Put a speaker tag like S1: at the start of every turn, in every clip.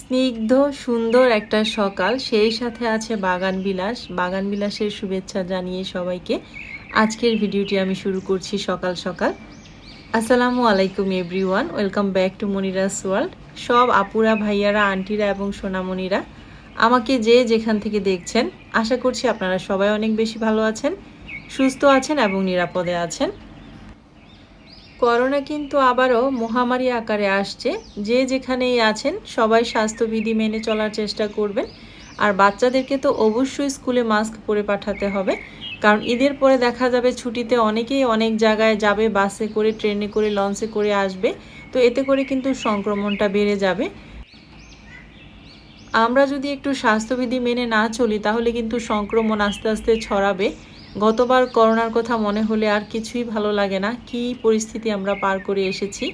S1: স্নিগ্ধ, সুন্দর একটা সকাল। সেই সাথে আছে বাগান বিলাস। বাগান বিলাসের শুভেচ্ছা জানিয়ে সবাইকে আজকের ভিডিওটি আমি শুরু করছি সকাল সকাল। আসসালামু আলাইকুম everyone. Welcome back to Monira's world. সব আপুরা, ভাইয়ারা, আন্টিরা এবং সোনামণিরা আমাকে যে যেখান থেকে দেখছেন, আশা করছি আপনারা সবাই অনেক বেশি ভালো আছেন, সুস্থ আছেন এবং নিরাপদে আছেন। করোনা কিন্তু আবারও মহামারী আকারে আসছে। যে যেখানেই আছেন, সবাই স্বাস্থ্যবিধি মেনে চলার চেষ্টা করবেন। আর বাচ্চাদেরকে তো অবশ্যই স্কুলে মাস্ক পরে পাঠাতে হবে। কারণ ঈদের পরে দেখা যাবে ছুটিতে অনেকেই অনেক জায়গায় যাবে, বাসে করে, ট্রেনে করে, লঞ্চে করে আসবে। তো এতে করে কিন্তু সংক্রমণটা বেড়ে যাবে। আমরা যদি একটু স্বাস্থ্যবিধি মেনে না চলি, তাহলে কিন্তু সংক্রমণ আস্তে আস্তে ছড়াবে। গতবার করোনার কথা মনে হলে আর কিছুই ভালো লাগে না। কি পরিস্থিতি আমরা পার করে এসেছি?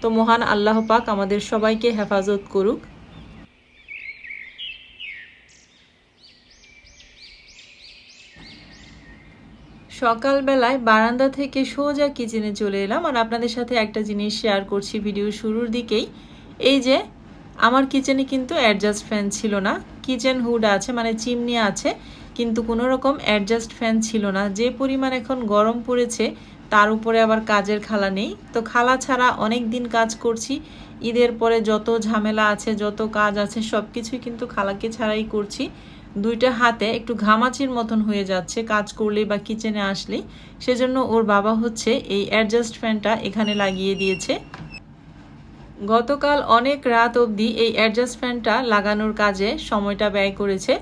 S1: তো মহান আল্লাহ পাক আমাদের সবাইকে হেফাজত করুক। সকালবেলায় বারান্দা থেকে সোজা কিচেনে চলে এলাম আর আপনাদের সাথে একটা জিনিস শেয়ার করছি ভিডিও শুরুর দিকেই। এই যে, আমার কিচেনে কিন্তু অ্যাডজাস্ট ফ্যান ছিল না। কিচেন হুড আছে মানে চিমনি আছে। কিন্তু কোনো রকম অ্যাডজাস্ট ফ্যান ছিল না। যে পরিমাণ এখন গরম পড়েছে, তার উপরে আবার কাজের খালা নেই। তো খালা ছাড়া অনেক দিন কাজ করছি। ঈদের পরে যত ঝামেলা আছে, যত কাজ আছে সব কিছুই কিন্তু খালাকে ছাড়াই করছি। দুইটা হাতে একটু ঘামাচির মতন হয়ে যাচ্ছে কাজ করলেই বা কিচেনে আসলেই। সেজন্য ওর বাবা হচ্ছে এই অ্যাডজাস্ট ফ্যানটা এখানে লাগিয়ে দিয়েছে। গতকাল অনেক রাত অবধি এই অ্যাডজাস্ট ফ্যানটা লাগানোর কাজে সময়টা ব্যয় করেছে।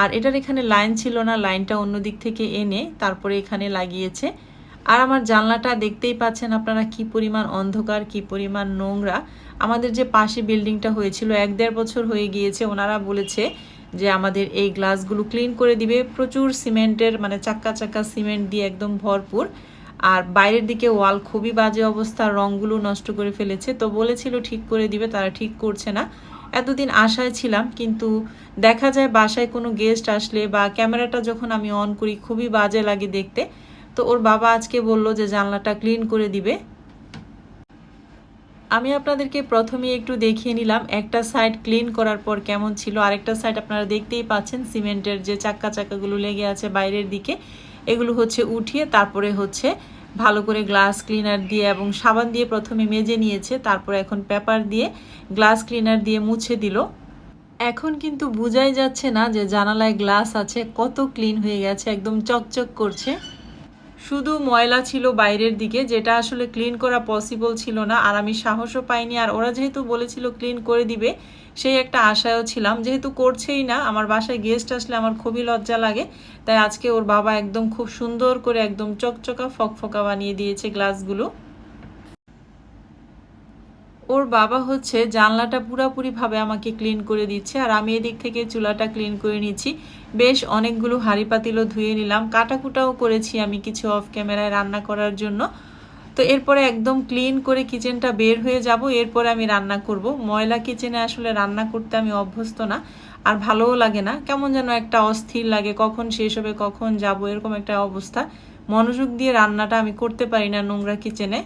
S1: আর এটার এখানে লাইন ছিল না, লাইনটা অন্য দিক থেকে এনে তারপরে এখানে লাগিয়েছে। আর আমার জানলাটা দেখতেই পাচ্ছেন আপনারা কি পরিমাণ অন্ধকার, কি পরিমাণ নোংরা। আমাদের যে পাশে বিল্ডিংটা হয়েছিল, এক দেড় বছর হয়ে গিয়েছে, ওনারা বলেছে যে আমাদের এই গ্লাসগুলো ক্লিন করে দিবে। প্রচুর সিমেন্টের মানে চাক্কা চাক্কা সিমেন্ট দিয়ে একদম ভরপুর। আর বাইরের দিকে ওয়াল খুবই বাজে অবস্থা রঙগুলো নষ্ট করে ফেলেছে। তো বলেছিল ঠিক করে দিবে, তারা ঠিক করছে না। এতদিন আশায় ছিলাম, কিন্তু দেখা যায় বাসায় কোনো গেস্ট আসলে বা ক্যামেরাটা যখন আমি অন করি, খুবই বাজে লাগে দেখতে। তো ওর বাবা আজকে বলল যে জানলাটা ক্লিন করে দিবে। আমি আপনাদেরকে প্রথমে একটু দেখিয়ে নিলাম, একটা সাইড ক্লিন করার পর কেমন ছিল। আরেকটা সাইড আপনারা দেখতেই পাচ্ছেন সিমেন্টের যে চাক্কা চাক্কাগুলো লেগে আছে বাইরের দিকে। এগুলো হচ্ছে উঠিয়ে তারপরে হচ্ছে ভালো করে গ্লাস ক্লিনার দিয়ে এবং সাবান দিয়ে প্রথমে মেজে নিয়েছে, তারপরে এখন পেপার দিয়ে গ্লাস ক্লিনার দিয়ে মুছে দিল। এখন কিন্তু বোঝাই যাচ্ছে না যে জানালায় গ্লাস আছে, কত ক্লিন হয়ে গেছে, একদম চকচক করছে। শুধু ময়লা ছিল বাইরের দিকে, যেটা আসলে ক্লিন করা পসিবল ছিল না, আর আমি সাহসও পাইনি। আর ওরা যেহেতু বলেছিল ক্লিন করে দিবে, সেই একটা আশায়ও ছিলাম। যেহেতু করছেই না, আমার বাসায় গেস্ট আসলে আমার খুবই লজ্জা লাগে। তাই আজকে ওর বাবা একদম খুব সুন্দর করে একদম চকচকা, ফকফকা বানিয়ে দিয়েছে গ্লাসগুলো ওর বাবা হচ্ছে জানলাটা পুরাপুরিভাবে আমাকে ক্লিন করে দিচ্ছে, আর আমি এদিক থেকে চুলাটা ক্লিন করে নিচ্ছি। বেশ অনেকগুলো হাঁড়ি পাতিলও ধুয়ে নিলাম, কাটাকুটাও করেছি আমি কিছু অফ ক্যামেরায় রান্না করার জন্য। তো এরপরে একদম ক্লিন করে কিচেনটা বের হয়ে যাব, এরপরে আমি রান্না করব। ময়লা কিচেনে আসলে রান্না করতে আমি অভ্যস্ত না, আর ভালোও লাগে না। কেমন যেন একটা অস্থির লাগে, কখন শেষ হবে, কখন যাব, এরকম একটা অবস্থা। মনোযোগ দিয়ে রান্নাটা আমি করতে পারি না নোংরা কিচেনে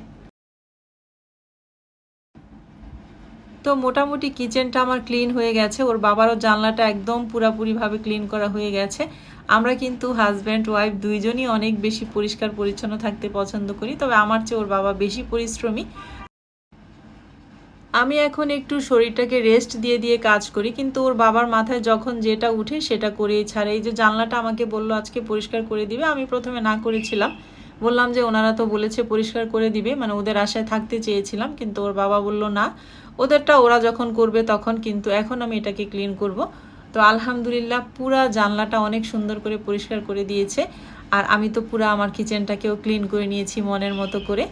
S1: তো মোটামুটি কিচেনটা আমার ক্লিন হয়ে গেছে। ওর বাবারও জানলাটা একদম পুরাপুরিভাবে ক্লিন করা হয়ে গেছে। আমরা কিন্তু হাজব্যান্ড, ওয়াইফ দুইজনই অনেক বেশি পরিষ্কার পরিচ্ছন্ন থাকতে পছন্দ করি, তবে আমার চেয়ে ওর বাবা বেশি পরিশ্রমী। আমি এখন একটু শরীরটাকে রেস্ট দিয়ে দিয়ে কাজ করি, কিন্তু ওর বাবার মাথায় যখন যেটা উঠে সেটা করেই ছাড়ে। এই যে জানলাটা আমাকে বলল, আজকে পরিষ্কার করে দিবে। আমি প্রথমে না করেছিলাম। বললাম যে, ওনারা তো বলেছে পরিষ্কার করে দিবে। মানে ওদের আশায় থাকতে চেয়েছিলাম, কিন্তু ওর বাবা বলল, না। ওদেরটা ওরা যখন করবে তখন কিন্তু এখন আমি এটাকে ক্লিন করব। তো আলহামদুলিল্লাহ পুরা জানলাটা অনেক সুন্দর করে পরিষ্কার করে দিয়েছে। আর আমি তো পুরা আমার কিচেনটাকেও ক্লিন করে নিয়েছি মনের মতো করে।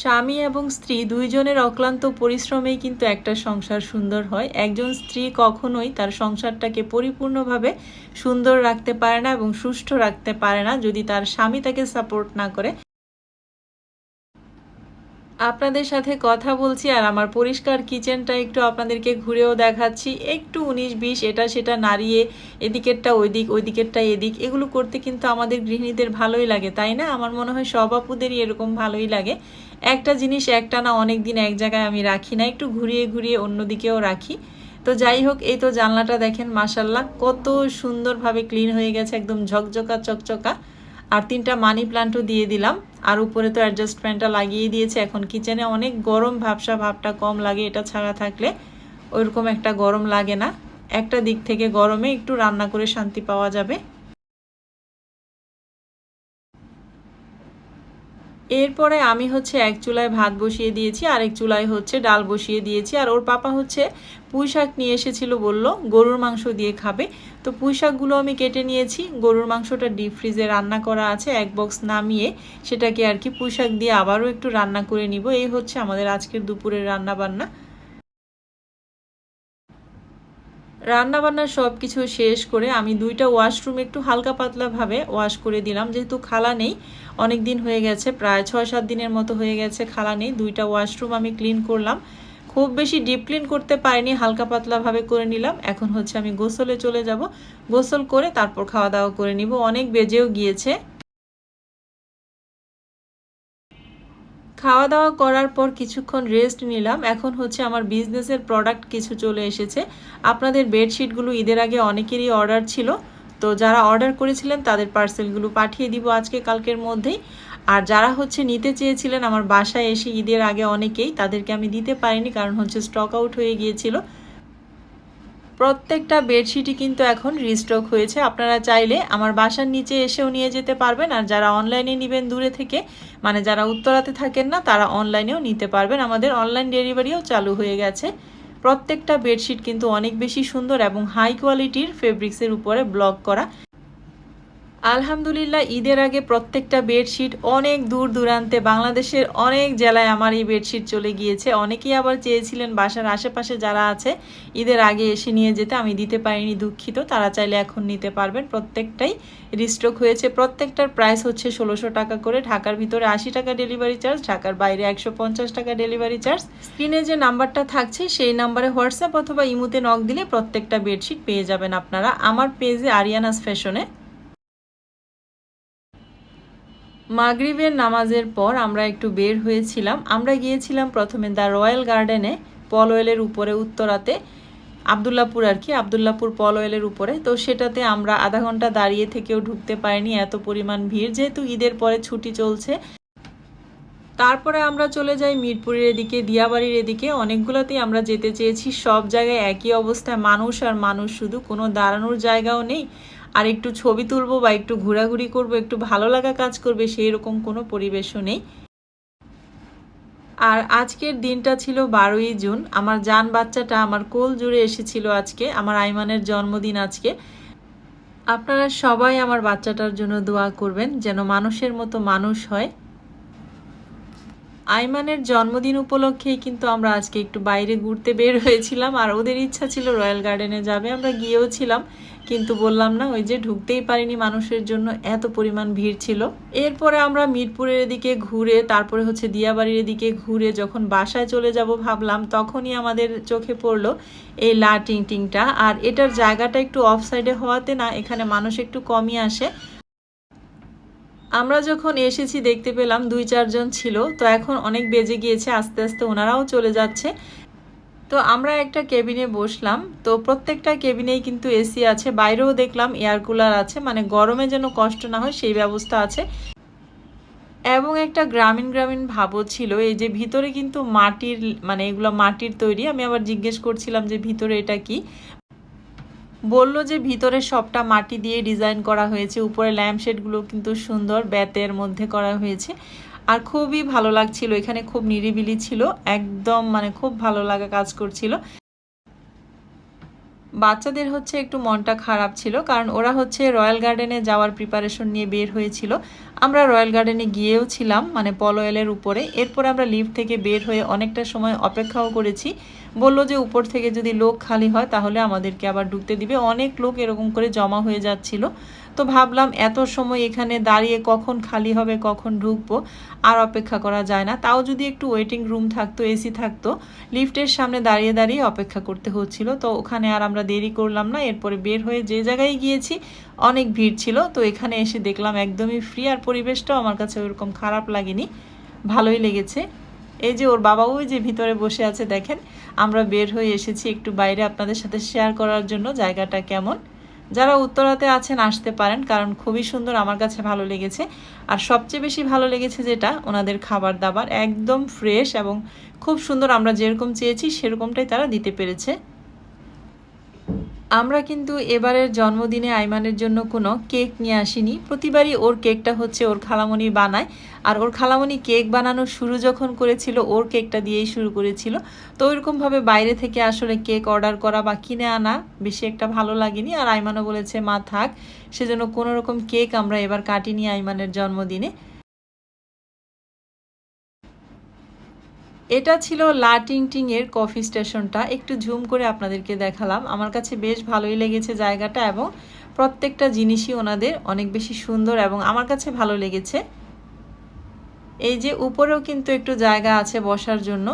S1: স্বামী এবং স্ত্রী দুইজনের অক্লান্ত পরিশ্রমেই কিন্তু একটা সংসার সুন্দর হয়। একজন স্ত্রী কখনোই তার সংসারটাকে পরিপূর্ণভাবে সুন্দর রাখতে পারে না এবং সুষ্ঠু রাখতে পারে না যদি তার স্বামী তাকে সাপোর্ট না করে। আপনাদের সাথে কথা বলছি আর আমার পরিষ্কার কিচেনটা একটু আপনাদেরকে ঘুরেও দেখাচ্ছি। একটু উনিশ, বিশ, এটা সেটা নাড়িয়ে এদিকেরটা ওইদিক, ওইদিকেরটা এদিক, এগুলো করতে কিন্তু আমাদের গৃহিণীদের ভালোই লাগে, তাই না? আমার মনে হয় সব আপুদেরই এরকম ভালোই লাগে। একটা জিনিস একটা না অনেক দিন এক জায়গায় আমি রাখি না, একটু ঘুরিয়ে ঘুরিয়ে অন্যদিকেও রাখি। তো যাই হোক, এই তো জানলাটা দেখেন মাসাল্লাহ কত সুন্দরভাবে ক্লিন হয়ে গেছে, একদম ঝকঝকা, চকচকা। আর তিনটা মানি প্লান্টও দিয়ে দিলাম। আর উপরে তো অ্যাডজাস্টমেন্টটা লাগিয়ে দিয়েছে। এখন কিচেনে অনেক গরম ভাবসা ভাবটা কম লাগে এটা ছাড়া থাকলে। ওইরকম একটা গরম লাগে না। একটা দিক থেকে গরমে একটু রান্না করে শান্তি পাওয়া যাবে। এরপরে আমি হচ্ছে এক চুলায় ভাত বসিয়ে দিয়েছি আর এক চুলায় হচ্ছে ডাল বসিয়ে দিয়েছি। আর ওর পাপা হচ্ছে পুঁই শাক নিয়ে এসেছিল বলল, গরুর মাংস দিয়ে খাবে। তো পুঁই শাকগুলো আমি কেটে নিয়েছি, গরুর মাংসটা ডিপ ফ্রিজে রান্না করা আছে, এক বক্স নামিয়ে সেটাকে আর কি পুঁই শাক দিয়ে আবারও একটু রান্না করে নিব। এই হচ্ছে আমাদের আজকের দুপুরের রান্না বান্না রান্না বান্না সব কিছু শেষ করে আমি দুইটা ওয়াশরুম একটু হালকা পাতলাভাবে ওয়াশ করে দিলাম। যেহেতু খালা নেই অনেক দিন হয়ে গেছে, প্রায় ছয় সাত দিনের মতো হয়ে গেছে খালা নেই, দুইটা ওয়াশরুম আমি ক্লিন করলাম। খুব বেশি ডিপ ক্লিন করতে পারিনি, হালকা পাতলাভাবে করে নিলাম। এখন হচ্ছে আমি গোসলে চলে যাব। গোসল করে তারপর খাওয়া দাওয়া করে নিব। অনেক বেজেও গিয়েছে। খাওয়া দাওয়া করার পর কিছুক্ষণ রেস্ট নিলাম। এখন হচ্ছে আমার বিজনেসের প্রোডাক্ট কিছু চলে এসেছে। আপনাদের বেডশিটগুলো ঈদের আগে অনেকেরই অর্ডার ছিল। তো যারা অর্ডার করেছিলেন, তাদের পার্সেলগুলো পাঠিয়ে দিব আজকে, কালকের মধ্যেই। আর যারা হচ্ছে নিতে চেয়েছিলেন, আমার বাসায় এসে ঈদের আগে অনেকেই, তাদেরকে আমি দিতে পারিনি, কারণ হচ্ছে স্টক আউট হয়ে গিয়েছিল। প্রত্যেকটা বেডশিটই কিন্তু এখন রিস্টক হয়েছে। আপনারা চাইলে আমার বাসার নিচে এসেও নিয়ে যেতে পারবেন আর যারা অনলাইনে নেবেন দূরে থেকে মানে যারা উত্তরাতে থাকেন না, তারা অনলাইনেও নিতে পারবেন। আমাদের অনলাইন ডেলিভারিও চালু হয়ে গেছে। প্রত্যেকটা বেডশিট কিন্তু অনেক বেশি সুন্দর এবং হাই কোয়ালিটির ফেব্রিক্সের উপরে ব্লক করা। আলহামদুলিল্লাহ, ঈদের আগে প্রত্যেকটা বেডশিট অনেক দূর দূরান্তে, বাংলাদেশের অনেক জেলায় আমার এই বেডশিট চলে গিয়েছে। অনেকেই আবার চেয়েছিলেন বাসার আশেপাশে যারা আছে, ঈদের আগে এসে নিয়ে যেতে। আমি দিতে পারিনি, দুঃখিত। তারা চাইলে এখন নিতে পারবেন। প্রত্যেকটাই রিস্টক হয়েছে। প্রত্যেকটার প্রাইস হচ্ছে ষোলোশো টাকা করে। ঢাকার ভিতরে আশি টাকা ডেলিভারি চার্জ ঢাকার বাইরে একশো পঞ্চাশ টাকা ডেলিভারি চার্জ স্ক্রিনে যে নাম্বারটা থাকছে, সেই নাম্বারে হোয়াটসঅ্যাপ অথবা ইমুতে নক দিলে প্রত্যেকটা বেডশিট পেয়ে যাবেন আপনারা। আমার পেজে আরিয়ানাস ফ্যাশনে মাগরিবের নামাজের পর আমরা একটু বের হয়েছিলাম। আমরা গিয়েছিলাম প্রথমে দ্য রয়্যাল গার্ডেনে, পল অয়েলের উপরে, উত্তরাতে। আবদুল্লাপুর আর কি, আবদুল্লাপুর পল অয়েলের উপরে। তো সেটাতে আমরা আধা ঘণ্টা দাঁড়িয়ে থেকেও ঢুকতে পারিনি, এত পরিমাণ ভিড়। যেহেতু ঈদের পরে ছুটি চলছে, তারপরে আমরা চলে যাই মিরপুরের এদিকে, দিয়াবাড়ির এদিকে। অনেকগুলোতেই আমরা যেতে চেয়েছি, সব জায়গায় একই অবস্থায়। মানুষ আর মানুষ শুধু, কোনো দাঁড়ানোর জায়গাও নেই। আর একটু ছবি তুলবো বা একটু ঘোরাঘুরি করব, একটু ভালো লাগা কাজ করবে সেই রকম কোনো পরিবেশও নেই। আর আজকের দিনটা ছিল বারোই জুন। আমার যান বাচ্চাটা আমার কোল জুড়ে এসেছিল আজকে, আমার আইমানের জন্মদিন আজকে। আপনারা সবাই আমার বাচ্চাটার জন্য দোয়া করবেন, যেন মানুষের মতো মানুষ হয়। আইমানের জন্মদিন উপলক্ষেই কিন্তু আমরা আজকে একটু বাইরে ঘুরতে বের হয়েছিলাম, আর ওদের ইচ্ছা ছিল রয়্যাল গার্ডেনে যাবে, আমরা গিয়েও ছিলাম, কিন্তু বললাম না, ওই যে ঢুকতেই পারিনি মানুষের জন্য, এত পরিমাণ ভিড় ছিল। এরপরে আমরা মিরপুরের এদিকে ঘুরে, তারপরে হচ্ছে দিয়াবাড়ির এদিকে ঘুরে যখন বাসায় চলে যাব ভাবলাম, তখনই আমাদের চোখে পড়ল এই লা টিং টিংটা, আর এটার জায়গাটা একটু অফ সাইডে হওয়াতে না, এখানে মানুষ একটু কমই আসে। আমরা যখন এসেছি, দেখতে পেলাম দুই চারজন ছিল। তো এখন অনেক বেজে গিয়েছে, আস্তে আস্তে ওনারাও চলে যাচ্ছে। তো আমরা একটা কেবিনে বসলাম। তো প্রত্যেকটা কেবিনেই কিন্তু এসি আছে। বাইরেও দেখলাম এয়ার কুলার আছে। মানে গরমে যেন কষ্ট না হয়, সেই ব্যবস্থা আছে। এবং একটা গ্রামীণ গ্রামীণ ভাবও ছিল। এই যে ভিতরে কিন্তু মাটির মানে এগুলো মাটির তৈরি। আমি আবার জিজ্ঞেস করছিলাম যে ভিতরে এটা কি? বলল যে ভিতরে সবটা মাটি দিয়ে ডিজাইন করা হয়েছে, উপরে ল্যাম্পশেডগুলো কিন্তু সুন্দর ব্যাতের মধ্যে করা হয়েছে। আর খুবই ভালো লাগছিল, এখানে খুব নিরিবিলি ছিল, একদম মানে খুব ভালো লাগা কাজ করছিল। বাচ্চাদের হচ্ছে একটু মনটা খারাপ ছিল, কারণ ওরা হচ্ছে রয়্যাল গার্ডেনে যাওয়ার প্রিপারেশন নিয়ে বের হয়েছিল। আমরা রয়্যাল গার্ডেনে গিয়েও ছিলাম মানে পলোয়েলের উপরে। এরপর আমরা লিফট থেকে বের হয়ে অনেকটা সময় অপেক্ষাও করেছি। বলল যে উপর থেকে যদি লোক খালি হয়, তাহলে আমাদেরকে আবার ঢুকতে দিবে। অনেক লোক এরকম করে জমা হয়ে যাচ্ছিল। তো ভাবলাম এত সময় এখানে দাঁড়িয়ে কখন খালি হবে, কখন ঢুকবো, আর অপেক্ষা করা যায় না। তাও যদি একটু ওয়েটিং রুম থাকতো এসি থাকতো লিফটের সামনে দাঁড়িয়ে দাঁড়িয়ে অপেক্ষা করতে হচ্ছিল। তো ওখানে আর আমরা দেরি করলাম না, এরপরে বের হয়ে যে জায়গায় গিয়েছি, অনেক ভিড় ছিল। তো এখানে এসে দেখলাম একদমই ফ্রি আর পরিবেশটাও আমার কাছে ওরকম খারাপ লাগেনি। ভালোই লেগেছে। এই যে ওর বাবা ওই যে ভিতরে বসে আছে, দেখেন। আমরা বের হয়ে এসেছি একটু বাইরে আপনাদের সাথে শেয়ার করার জন্য জায়গাটা কেমন। যারা উত্তরাতে আছেন, আসতে পারেন, কারণ খুবই সুন্দর, আমার কাছে ভালো লেগেছে। আর সবচেয়ে বেশি ভালো লেগেছে যেটা, ওনাদের খাবার দাবার, একদম ফ্রেশ এবং খুব সুন্দর। আমরা যেরকম চেয়েছি, সেরকমটাই তারা দিতে পেরেছে। আমরা কিন্তু এবারের জন্মদিনে আইমানের জন্য কোনো কেক নিয়ে আসিনি। প্রতিবারই ওর কেকটা হচ্ছে ওর খালামণি বানায়। আর ওর খালামণি কেক বানানো শুরু যখন করেছিল, ওর কেকটা দিয়েই শুরু করেছিল। তো ওইরকমভাবে বাইরে থেকে আসলে কেক অর্ডার করা বা কিনে আনা বেশি একটা ভালো লাগেনি। আর আইমানও বলেছে, মা থাক, সেজন্য কোনো রকম কেক আমরা এবার কাটিনি আইমানের জন্মদিনে। এটা ছিল লা টিং এর কফি স্টেশনটা। একটু ঝুম করে আপনাদেরকে দেখালাম। আমার কাছে বেশ ভালোই লেগেছে জায়গাটা এবং প্রত্যেকটা জিনিসই ওনাদের অনেক বেশি সুন্দর এবং আমার কাছে ভালো লেগেছে। এই যে উপরেও কিন্তু একটু জায়গা আছে বসার জন্য।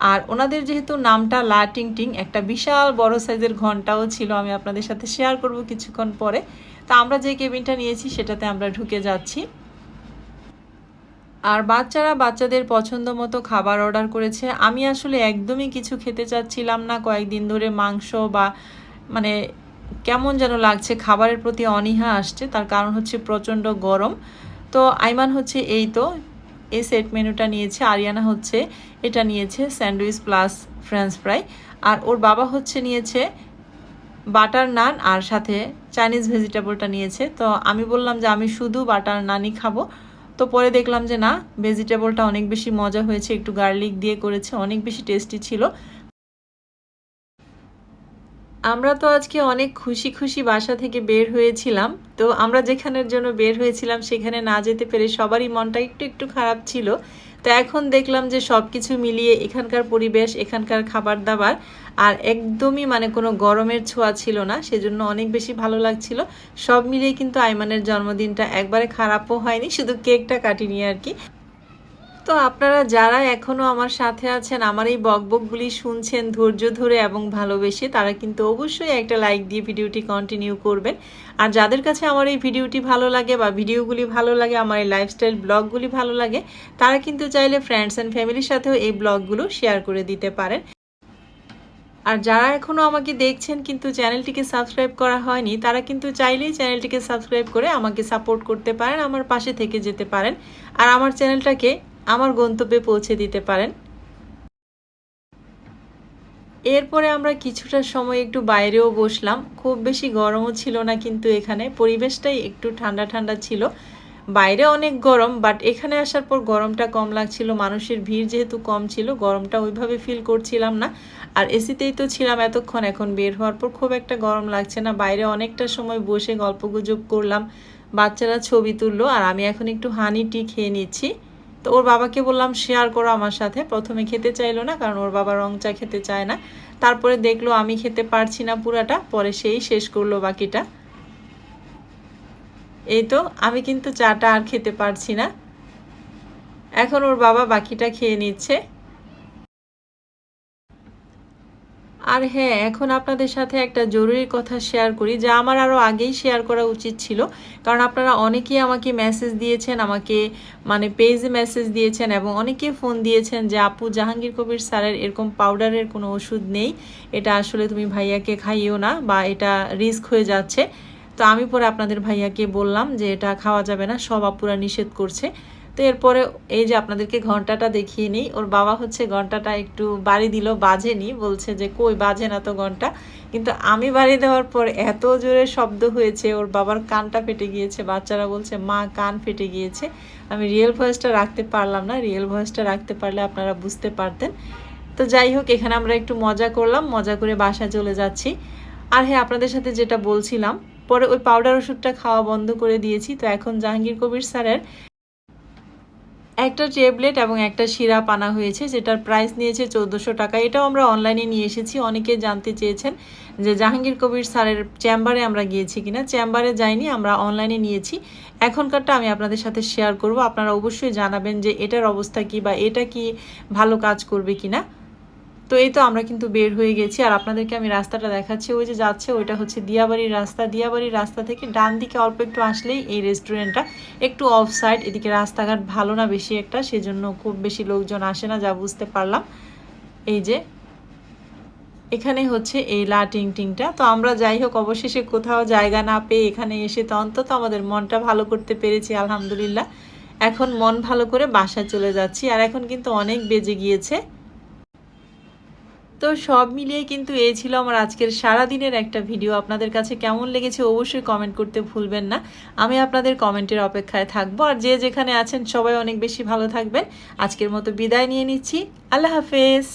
S1: আর ওনাদের যেহেতু নামটা লা টিং টিং একটা বিশাল বড় সাইজের ঘন্টাও ছিল, আমি আপনাদের সাথে শেয়ার করব কিছুক্ষণ পরে। তা আমরা যে কেবিনটা নিয়েছি সেটাতে আমরা ঢুকে যাচ্ছি। আর বাচ্চারা বাচ্চাদের পছন্দ মতো খাবার অর্ডার করেছে। আমি আসলে একদমই কিছু খেতে চাচ্ছিলাম না। কয়েকদিন ধরে মাংস বা মানে কেমন যেন লাগছে খাবারের প্রতি অনীহা আসছে। তার কারণ হচ্ছে প্রচণ্ড গরম। তো আইমান হচ্ছে এই তো, এই সেট মেনুটা নিয়েছে। আরিয়ানা হচ্ছে, এটা নিয়েছে স্যান্ডউইচ প্লাস ফ্রেঞ্চ ফ্রাই। আর ওর বাবা হচ্ছে নিয়েছে বাটার নান আর সাথে চাইনিজ ভেজিটেবলটা নিয়েছে। তো আমি বললাম যে আমি শুধু বাটার নানই খাব। তো পরে দেখলাম যে না ভেজিটেবলটা অনেক বেশি মজা হয়েছে, একটু গার্লিক দিয়ে করেছে, অনেক বেশি টেস্টি ছিল। আমরা তো আজকে অনেক খুশি খুশি বাসা থেকে বের হয়েছিলাম। তো আমরা যেখানের জন্য বের হয়েছিলাম, সেখানে না যেতে পেরে সবারই মনটা একটু একটু খারাপ ছিল। তো এখন দেখলাম যে সব কিছু মিলিয়ে এখানকার পরিবেশ, এখানকার খাবার দাবার আর একদমই মানে কোনো গরমের ছোঁয়া ছিল না, সেজন্য অনেক বেশি ভালো লাগছিল। সব মিলিয়ে কিন্তু আইমানের জন্মদিনটা একবারে খারাপও হয়নি, শুধু কেকটা কাটিনি আর কি। তো আপনারা যারা এখনও আমার সাথে আছেন, আমার এই বকবকগুলি শুনছেন ধৈর্য ধরে এবং ভালোবেসে, তারা কিন্তু অবশ্যই একটা লাইক দিয়ে ভিডিওটি কন্টিনিউ করবেন। আর যাদের কাছে আমার এই ভিডিওটি ভালো লাগে বা ভিডিওগুলি ভালো লাগে, আমার এই লাইফস্টাইল ব্লগগুলি ভালো লাগে, তারা কিন্তু চাইলে ফ্রেন্ডস অ্যান্ড ফ্যামিলির সাথেও এই ব্লগগুলো শেয়ার করে দিতে পারেন। আর যারা এখনও আমাকে দেখছেন কিন্তু চ্যানেলটিকে সাবস্ক্রাইব করা হয়নি, তারা কিন্তু চাইলেই চ্যানেলটিকে সাবস্ক্রাইব করে আমাকে সাপোর্ট করতে পারেন, আমার পাশে থেকে যেতে পারেন। আর আমার চ্যানেলটাকে আমার গন্তব্যে পৌঁছে দিতে পারেন। এরপরে আমরা কিছুটা সময় একটু বাইরেও বসলাম। খুব বেশি গরমও ছিল না কিন্তু এখানে। পরিবেশটাই একটু ঠান্ডা ঠান্ডা ছিল। বাইরে অনেক গরম বাট এখানে আসার পর গরমটা কম লাগছিল। মানুষের ভিড় যেহেতু কম ছিল, গরমটা ওইভাবে ফিল করছিলাম না। আর এসিতেই তো ছিলাম এতক্ষণ, এখন বের হওয়ার পর খুব একটা গরম লাগছে না। বাইরে অনেকটা সময় বসে গল্পগুজব করলাম। বাচ্চারা ছবি তুললো, আর আমি এখন একটু হানি টি খেয়ে নিচ্ছি। তো ওর বাবাকে বললাম শেয়ার করো আমার সাথে। প্রথমে খেতে চাইলো না, কারণ ওর বাবা রং চা খেতে চায় না। তারপরে দেখল আমি খেতে পারছি না পুরাটা, পরে সেই শেষ করল বাকিটা। এই তো, আমি কিন্তু চাটা আর খেতে পারছি না। এখন ওর বাবা বাকিটা খেয়ে নিচ্ছে। আর হ্যাঁ এখন আপনাদের সাথে একটা জরুরি কথা শেয়ার করি, যা আমার আরও আগেই শেয়ার করা উচিত ছিল। কারণ আপনারা অনেকেই আমাকে মেসেজ দিয়েছেন, আমাকে মানে পেজে মেসেজ দিয়েছেন এবং অনেকে ফোন দিয়েছেন যে, আপু, জাহাঙ্গীর কবির স্যারের এরকম পাউডারের কোনো ওষুধ নেই। এটা আসলে তুমি ভাইয়াকে খাইও না বা এটা রিস্ক হয়ে যাচ্ছে। তো আমি পরে আপনাদের ভাইয়াকে বললাম যে, এটা খাওয়া যাবে না, সব আপুরা নিষেধ করছে। তো এরপরে এই যে আপনাদেরকে ঘন্টাটা দেখিয়ে নিই। ওর বাবা হচ্ছে ঘন্টাটা একটু বাড়ি দিল, বাজেনি, বলছে যে, কই বাজে না তো ঘণ্টা? কিন্তু আমি বাড়ি দেওয়ার পর এত জোরে শব্দ হয়েছে, ওর বাবার কানটা ফেটে গিয়েছে। বাচ্চারা বলছে, মা, কান ফেটে গিয়েছে। আমি রিয়েল ভয়েসটা রাখতে পারলাম না। রিয়েল ভয়েসটা রাখতে পারলে আপনারা বুঝতে পারতেন। তো যাই হোক, এখানে আমরা একটু মজা করলাম, মজা করে বাসা চলে যাচ্ছি। আর হ্যাঁ আপনাদের সাথে যেটা বলছিলাম, পরে ওই পাউডার ওষুধটা খাওয়া বন্ধ করে দিয়েছি। তো এখন জাহাঙ্গীর কবির স্যারের একটা ট্যাবলেট এবং একটা সিরাপ আনা হয়েছে, যেটার প্রাইস নিয়েছে চৌদ্দশো টাকা। এটাও আমরা অনলাইনে নিয়ে এসেছি, অনেকে জানতে চেয়েছেন যে জাহাঙ্গীর কবির স্যারের চেম্বারে আমরা গিয়েছি কিনা। চেম্বারে যাইনি, আমরা অনলাইনে নিয়েছি। এখনকারটা আমি আপনাদের সাথে শেয়ার করব। আপনারা অবশ্যই জানাবেন যে এটার অবস্থা কি বা এটা কি ভালো কাজ করবে কিনা। তো এই তো আমরা কিন্তু বের হয়ে গেছি। আর আপনাদেরকে আমি রাস্তাটা দেখাচ্ছি। ওই যে যাচ্ছে, ওইটা হচ্ছে দিয়াবাড়ির রাস্তা। দিয়াবাড়ির রাস্তা থেকে ডান দিকে অল্প একটু আসলেই এই রেস্টুরেন্টটা একটু অফ সাইড এদিকে রাস্তাঘাট ভালো না বেশি একটা, সেজন্য খুব বেশি লোকজন আসে না, যা বুঝতে পারলাম। এই যে, এখানে হচ্ছে এই লা টিং টিংটা তো আমরা যাই হোক, অবশেষে কোথাও জায়গা না পেয়ে এখানে এসে তো অন্তত আমাদের মনটা ভালো করতে পেরেছি, আলহামদুলিল্লাহ। এখন মন ভালো করে বাসায় চলে যাচ্ছি। আর এখন কিন্তু অনেক বেজে গিয়েছে। তো সব মিলিয়ে কিন্তু এই ছিল আমার আজকের সারা দিনের একটা ভিডিও। আপনাদের কাছে কেমন লেগেছে অবশ্যই কমেন্ট করতে ভুলবেন না। আমি আপনাদের কমেন্টের অপেক্ষায় থাকব। আর যে যেখানে আছেন সবাই অনেক বেশি ভালো থাকবেন। আজকের মতো বিদায় নিয়ে নিচ্ছি। আল্লাহ হাফেজ।